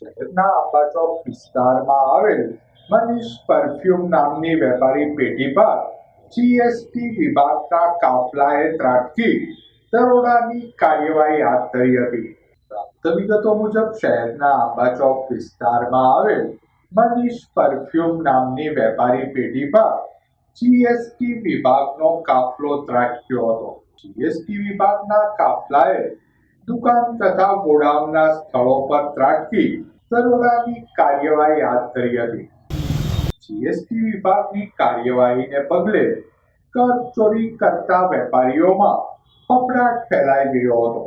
શહેરના આંબાચોક વિસ્તારમાં આવેલ મનીષ પરફ્યુમ નામની વેપારી પેઢી પર જીએસટી વિભાગના કાફલાએ ત્રાટકી દરોડાની કાર્યવાહી હાથ ધરી હતી. પ્રાપ્ત વિગતો મુજબ શહેરના આંબાચોક વિસ્તારમાં આવેલ મનીષ પરફ્યુમ નામની વેપારી પેઢી પર જીએસટી વિભાગનો કાફલો ત્રાટક્યો હતો. જીએસટી વિભાગના કાફલાએ દુકાન તથા ગોડાઉનના સ્થળો પર ત્રાટકી દરોડાની કાર્યવાહી હાથ ધરી હતી. જીએસટી વિભાગની કાર્યવાહીને પગલે કર ચોરી કરતા વેપારીઓમાં પકડાટ ફેલાઈ ગયો હતો.